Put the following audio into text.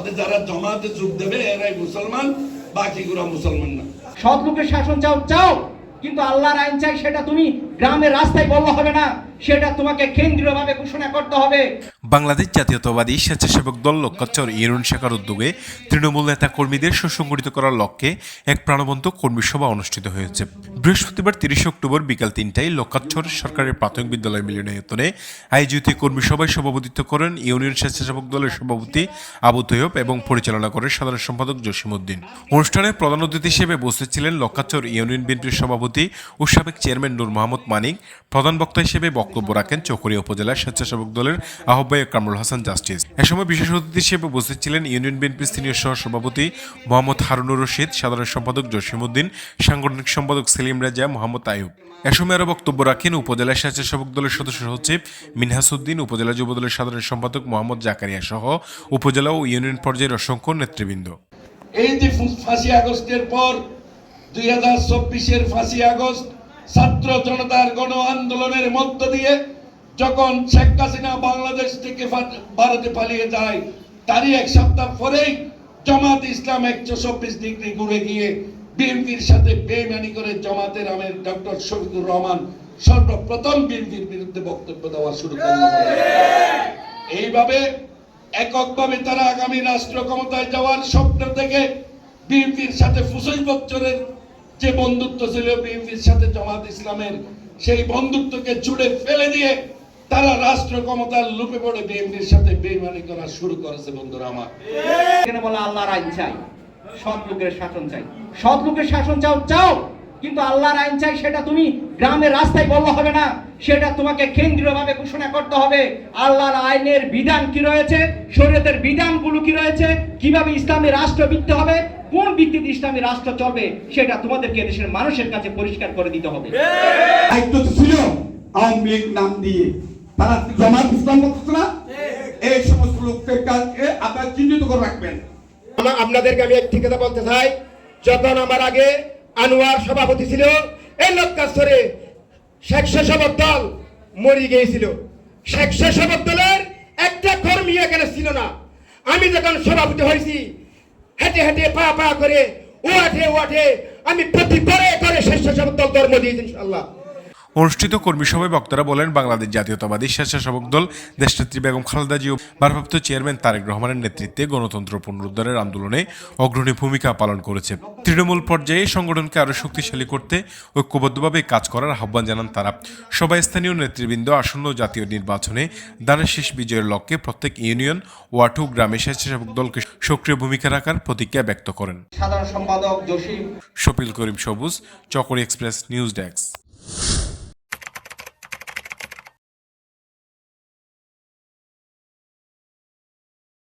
অর্থাৎ যারা জমাতে যোগ দেবে, এরাই মুসলমান, বাকিগুলো মুসলমান না। সৎ লোকের শাসন চাও চাও, কিন্তু আল্লাহর আইন চাই, সেটা তুমি গ্রামের রাস্তায় বললে হবে না, সেটা তোমাকে কেন্দ্রীয়ভাবে ঘোষণা করতে হবে। বাংলাদেশ জাতীয়তাবাদী স্বেচ্ছাসেবক দল লক্ষ্যাচর ইউনিয়ন শাখার উদ্যোগে তৃণমূল নেতা কর্মীদের সুসংগঠিত করার লক্ষ্যে এক প্রাণবন্ত কর্মী সভা অনুষ্ঠিত হয়েছে। বৃহস্পতিবার তিরিশে অক্টোবর বিকাল তিনটায় লক্ষ্যাচর সরকারের প্রাথমিক বিদ্যালয় মিলনায়তনে আয়োজিত কর্মী সভায় সভাপতিত্ব করেন ইউনিয়ন স্বেচ্ছাসেবক দলের সভাপতি আবু তৈয়ব এবং পরিচালনা করেন সাধারণ সম্পাদক জসিমউদ্দিন অনুষ্ঠানে প্রধান অতিথি হিসেবে উপস্থিত ছিলেন লক্ষ্যাচর ইউনিয়ন বিএনপির সভাপতি ও সাবেক চেয়ারম্যান নূর মোহাম্মদ মানিক, প্রধান বক্তা হিসেবে বক্তব্য রাখেন চকরিয়া উপজেলার স্বেচ্ছাসেবক দলের আহ্বায়ক কামরুল হাসান জাস্টিস। এ সময় বিশেষ অতিথি হিসেবে উপস্থিত ছিলেন ইউনিয়ন বিএনপির সিনিয়র সহ সভাপতি মোহাম্মদ হারুনুর রশিদ, সাধারণ সম্পাদক জসিমউদ্দিন সাংগঠনিক সম্পাদক সেলিম রাজা, মোহাম্মদ আয়ুব এ সময় আরও বক্তব্য রাখেন উপজেলা স্বেচ্ছাসেবক দলের সদস্য সচিব মিনহাসুদ্দিন উপজেলা যুবদলের সাধারণ সম্পাদক মোহাম্মদ জাকারিয়া সহ উপজেলা ও ইউনিয়ন পর্যায়ের অসংখ্য নেতৃবৃন্দ। এই যে ফাঁসি আগস্টের পর দুই হাজার চব্বিশের ফাঁসি আগস্ট ছাত্র জনতার গণ আন্দোলনের মধ্য দিয়ে যখন শেখ হাসিনা বাংলাদেশ থেকে ভারতে পালিয়ে যায়, তারই এক সপ্তাহ পরেই জামাত ইসলাম একশো চব্বিশ ডিগ্রি ঘুরে গিয়ে বিএনপির সাথে বেমানি করে জামাতের আমের ডক্টর শফিকুর রহমান সর্বপ্রথম বিএনপির বিরুদ্ধে বক্তব্য দেওয়া শুরু করল। এইভাবে এককভাবে তারা আগামী রাষ্ট্র ক্ষমতায় যাওয়ার স্বপ্ন থেকে বিএনপির সাথে পঁচিশ বছরের যে বন্ধুত্ব ছিল বিএনপির সাথে জামাত ইসলামের, সেই বন্ধুত্বকে ছুড়ে ফেলে দিয়ে তারা রাষ্ট্র ক্ষমতার লুপে পড়ে বিএনপির সাথে বেইমানি করা শুরু করেছে বন্ধুরা আমার। এখানে বলা আল্লাহর আইন চাই, সৎ লোকের শাসন চাই। সৎ লোকের শাসন চাও চাও, কিন্তু আল্লাহর আইন চাই সেটা তুমি গ্রামের রাস্তায় বললে হবে না, সেটা তোমাকে কেন্দ্রীয়ভাবে ঘোষণা করতে হবে। আল্লাহর আইনের বিধান কি রয়েছে? শরীয়তের বিধানগুলো কি রয়েছে? কীভাবে ইসলামী রাষ্ট্র বিত্তে হবে? কোন ভিত্তিতে ইসলামী রাষ্ট্র চলবে সেটা তোমাদেরকে দেশের মানুষের কাছে পরিষ্কার করে দিতে হবে। দায়িত্ব ছিল আওয়ামী লীগ নাম দিয়ে। তারা জমাত ইসলাম করছে না? এই সমস্ত লোককে আপনারা চিহ্নিত করে রাখবেন। আপনাদেরকে আমি একটি কথা বলতে চাই। যখন আমার আগে আনোয়ার সভাপতি ছিল। এই লক্কাস্তরে শেখ শেষাবত দল মরি গিয়েছিল। শেখ শেষাবত দলের একটা কর্মী এখানে ছিল না। আমি যখন সভাপতি হয়েছি হেঁটে হেঁটে পা পা করে ও আঠে ও আঠে আমি প্রতি করে করে শেষ দল ধর্ম দিয়েছি ইনশাল্লাহ অনুষ্ঠিত কর্মী সভায় বক্তারা বলেন বাংলাদেশ জাতীয়তাবাদী স্বেচ্ছাসেবক দল দেশনেত্রী বেগম খালেদা জিয়া ভারপ্রাপ্ত চেয়ারম্যান তারেক রহমানের নেতৃত্বে গণতন্ত্র পুনরুদ্ধারের আন্দোলনে অগ্রণী ভূমিকা পালন করেছে। তৃণমূল পর্যায়ে সংগঠনকে আরও শক্তিশালী করতে ঐক্যবদ্ধভাবে কাজ করার আহ্বান জানান তারা। সবাই স্থানীয় নেতৃবৃন্দ আসন্ন জাতীয় নির্বাচনে দানের শেষ বিজয়ের লক্ষ্যে প্রত্যেক ইউনিয়ন ওয়ার্ড ও গ্রামে স্বেচ্ছাসেবক দলকে সক্রিয় ভূমিকা রাখার প্রতিজ্ঞা ব্যক্ত করেন। সাধারণ সম্পাদক শফিল করিম সবুজ চকরি এক্সপ্রেস নিউজ ডেস্ক।